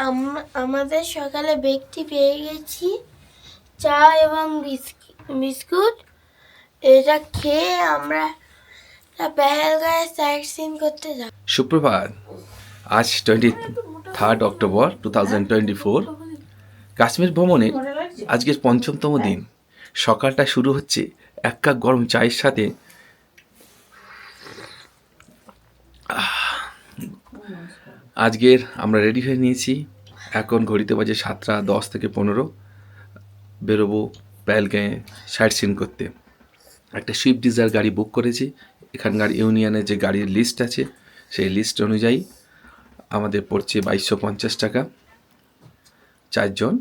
আম- আমাদের সকালে ব্যক্তি পেয়ে গেছি। চা এবং বিস্কি- বিস্কুট। এটা খেয়ে আমরা পেহেলগাঁয়ে সাইট সিন করতে যাব। সুপ্রভাত। আজ twenty third October two thousand twenty four Kashmir ভ্রমণের আজকের পঞ্চমতম দিন। সকালটা শুরু হচ্ছে এক কাপ গরম চায়ের সাথে। আজকের আমরা রেডি হয়ে নিয়েছি। এখন ঘড়িতে বাজে সাতটা দশ থেকে পনেরো। বেরোবো প্যালগাঁয়ে সাইট সিন করতে। একটা সুইফট ডিজায়ার গাড়ি বুক করেছি। এখানকার ইউনিয়নের যে গাড়ির লিস্ট আছে, সেই লিস্ট অনুযায়ী আমাদের পড়ছে বাইশশো পঞ্চাশ টাকা। চারজন।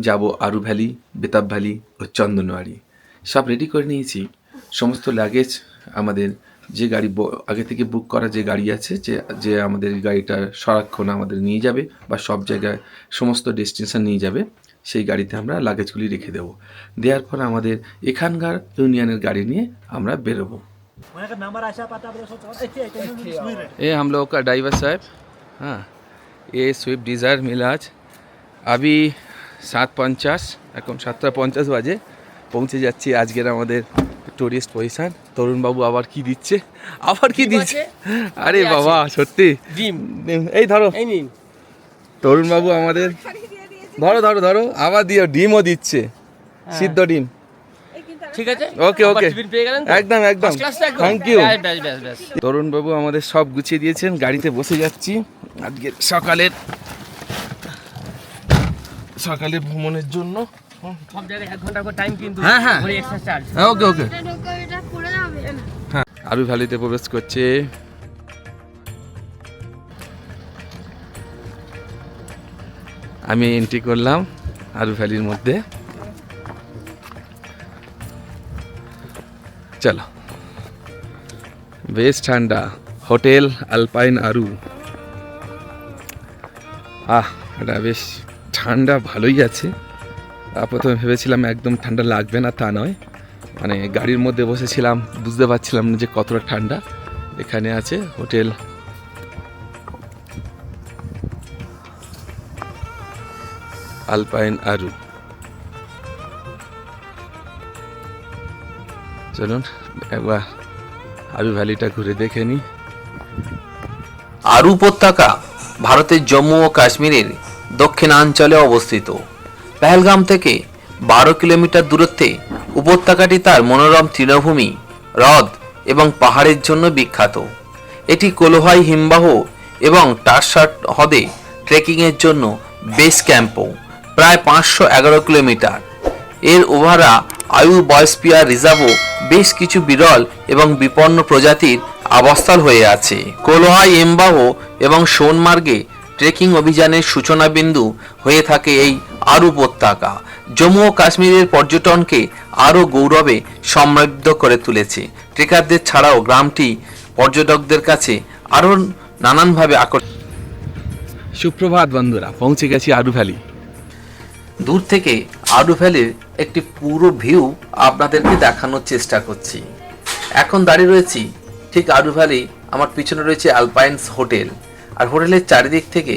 যাব আরু ভ্যালি, বেতাব ভ্যালি ও চন্দনওয়ারি সব রেডি করে নিয়েছি। সমস্ত লাগেজ আমাদের যে গাড়ি ব- আগে থেকে বুক করা যে গাড়ি আছে যে যে আমাদের এই গাড়িটা সারাক্ষণ আমাদের নিয়ে যাবে বা সব জায়গায় সমস্ত ডেস্টিনেশন নিয়ে যাবে সেই গাড়িতে আমরা লাগেজগুলি রেখে দেবো দেওয়ার পর আমাদের এখানকার ইউনিয়নের গাড়ি নিয়ে আমরা বেরোবো वहाँ का नंबर आशा पता बोले सोचो अच्छी है सुन रहे ये हम लोग का ड्राइवर साहब हाँ ये সুইফট ডিজায়ার মিলা আজ আবি সাত পঞ্চাশ এখন সাতটা পঞ্চাশ বাজে পৌঁছে যাচ্ছি আজকের আমাদের টুরিস্ট পজিশন তরুণবাবু আবার কি দিচ্ছে? আবার কি দিচ্ছে? আরে বাবা সত্যি? এই ধরো। তরুণবাবু আমাদের ধরো ধরো ধরো। আবার দিও ডিমও দিচ্ছে। সিদ্ধ ডিম। ঠিক আছে? ওকে ওকে? একদম একদম? থ্যাংক ইউ ব্যাস, ব্যাস ব্যাস ব্যাস। তরুণ বাবু আমাদের সব গুছিয়ে দিয়েছেন। গাড়িতে বসে যাচ্ছি। আজকে সকালের সকালে ভ্রমণের জন্য। হ্যাঁ, হ্যাঁ। হ্যাঁ। আরু ভ্যালিতে প্রবেশ করছে। আমি এন্ট্রি করলাম আরু ভ্যালির মধ্যে। চলো। বেশ ঠান্ডা। হোটেল আলপাইন আরু। আহ এটা বেশ ঠান্ডা ভালোই আছে। প্রথমে ভেবেছিলাম একদম ঠান্ডা লাগবে না, তা নয়। মানে গাড়ির মধ্যে বসেছিলাম, বুঝতে পারছিলাম না যে কতটা ঠান্ডা এখানে আছে হোটেল। আলপাইন আরু। চলুন, একবার আরু ভ্যালিটা ঘুরে দেখে নিই। আরু উপত্যকা ভারতের জম্মু ও কাশ্মীরের দক্ষিণাঞ্চলে অবস্থিত। পেহেলগাম থেকে বারো কিলোমিটার দূরত্বে উপত্যকাটি তার মনোরম তৃণভূমি, হ্রদ এবং পাহাড়ের জন্য বিখ্যাত। এটি কোলোহাই হিমবাহ এবং টারসাট হ্রদে ট্রেকিংয়ের জন্য বেস ক্যাম্পও, প্রায় পাঁচশো এগারো কিলোমিটার। এর ওভারা আয়ু বয়স্পিয়ার রিজার্ভও বেশ কিছু বিরল এবং বিপন্ন প্রজাতির আবাসস্থল হয়ে আছে। কোলোহাই এমবাহ এবং সোনমার্গে ট্রেকিং অভিযানের সূচনা বিন্দু হয়ে থাকে এই আরু উপত্যকা। জম্মু ও কাশ্মীরের পর্যটনকে আরও গৌরবে সমৃদ্ধ করে তুলেছে। ট্রেকারদের ছাড়াও গ্রামটি পর্যটকদের কাছে আরও নানানভাবে আকর্ষণ সুপ্রভাত বন্ধুরা পৌঁছে গেছি আরু ভ্যালি। দূর থেকে আরু ভ্যালির একটি পুরো ভিউ আপনাদেরকে দেখানোর চেষ্টা করছি। এখন দাঁড়িয়ে রয়েছি ঠিক আরু ভ্যালি আমার পিছনে রয়েছে আলপাইন্স হোটেল। আর হোটেলের চারিদিক থেকে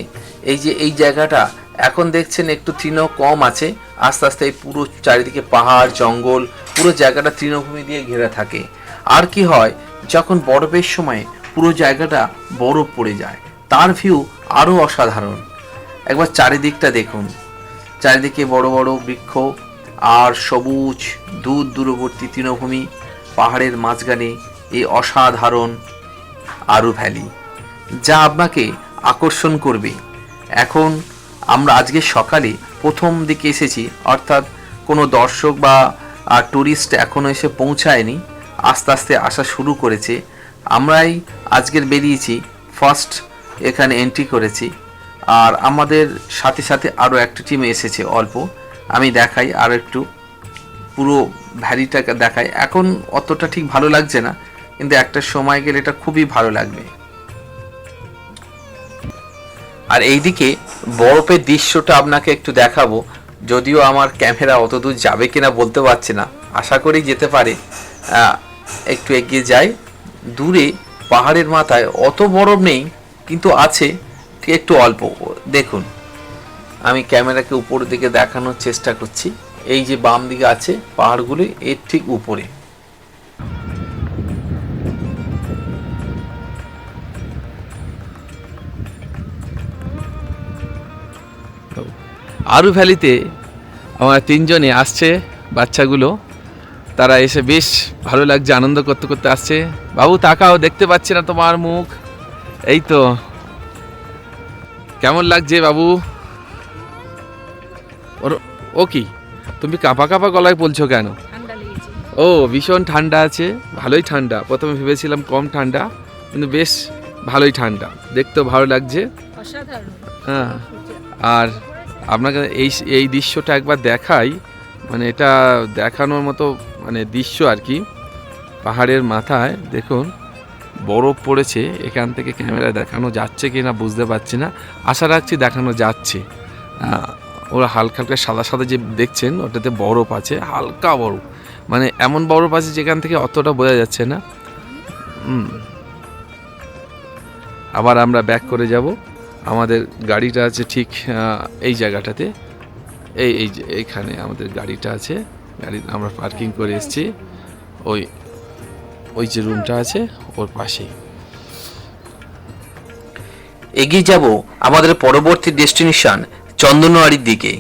এই যে এই জায়গাটা, এখন দেখছেন একটু তৃণ কম আছে। আস্তে আস্তে এই পুরো চারিদিকে পাহাড়, জঙ্গল, পুরো জায়গাটা তৃণভূমি দিয়ে ঘেরা থাকে। আর কি হয়, যখন বরফের সময় পুরো জায়গাটা বরফ পড়ে যায়, তার ভিউ আরও অসাধারণ। একবার চারিদিকটা দেখুন। চারিদিকে বড় বড় বৃক্ষ আর সবুজ, দূর দূরবর্তী তৃণভূমি, পাহাড়ের মাঝখানে এই অসাধারণ আরু ভ্যালি। যা আপনাকে আকর্ষণ করবে। এখন আমরা আজকে সকালে প্রথম দিকে এসেছি, অর্থাৎ কোনো দর্শক বা ট্যুরিস্ট এখনও এসে পৌঁছায়নি। আস্তে আস্তে আসা শুরু করেছে। আমরাই আজকের বেরিয়েছি ফার্স্ট এখানে এন্ট্রি করেছি। আর আমাদের সাথে সাথে আরও একটা টিম এসেছে অল্প। আমি দেখাই আর একটু। পুরো ভ্যালিটাকে দেখাই। এখন অতটা ঠিক ভালো লাগছে না, কিন্তু একটা সময় গেলে এটা খুবই ভালো লাগবে। আর এইদিকে বরফের দৃশ্যটা আপনাকে একটু দেখাবো। যদিও আমার ক্যামেরা অত দূর যাবে কিনা বলতে পারছি না। আশা করি যেতে পারে। একটু এগিয়ে যাই। দূরে পাহাড়ের মাথায় অত বরফ নেই, কিন্তু আছে একটু অল্প। দেখুন, আমি ক্যামেরাকে উপরের দিকে দেখানোর চেষ্টা করছি। এই যে বাম দিকে আছে পাহাড়গুলি, এর ঠিক উপরে। আরু ভ্যালিতে আমার তিনজনে আসছে বাচ্চাগুলো। তারা এসে বেশ ভালো লাগছে আনন্দ করতে করতে আসছে। বাবু তাকাও দেখতে পাচ্ছি না তোমার মুখ। এই তো। কেমন লাগছে বাবু? ওর ও কি? তুমি কাঁপা কাঁপা গলায় বলছো কেন? ও ভীষণ ঠান্ডা আছে। ভালোই ঠান্ডা। প্রথমে ভেবেছিলাম কম ঠান্ডা কিন্তু বেশ ভালোই ঠান্ডা। দেখতেও ভালো লাগছে। হ্যাঁ। আর আপনাকে এই এই দৃশ্যটা একবার দেখাই। মানে এটা দেখানোর মতো মানে দৃশ্য আর কি। পাহাড়ের মাথায়, দেখুন, বরফ পড়েছে। এখান থেকে ক্যামেরা দেখানো যাচ্ছে কি না বুঝতে পারছি না। আশা রাখছি দেখানো যাচ্ছে। ওরা হালকা হালকা সাদা সাদা যে দেখছেন, ওটাতে বরফ আছে, হালকা বরফ। মানে এমন বরফ আছে যেখান থেকে অতটা বোঝা যাচ্ছে না। আবার আমরা ব্যাক করে যাব। আমাদের গাড়িটা আছে ঠিক এই জায়গাটাতে। এই এই এইখানে আমাদের গাড়িটা আছে। গাড়ি, আমরা পার্কিং করে এসেছি। ওই ওই যে রুমটা আছে, ওর পাশেই। এগিয়ে যাব আমাদের পরবর্তী ডেস্টিনেশন চন্দনওয়ারির দিকে।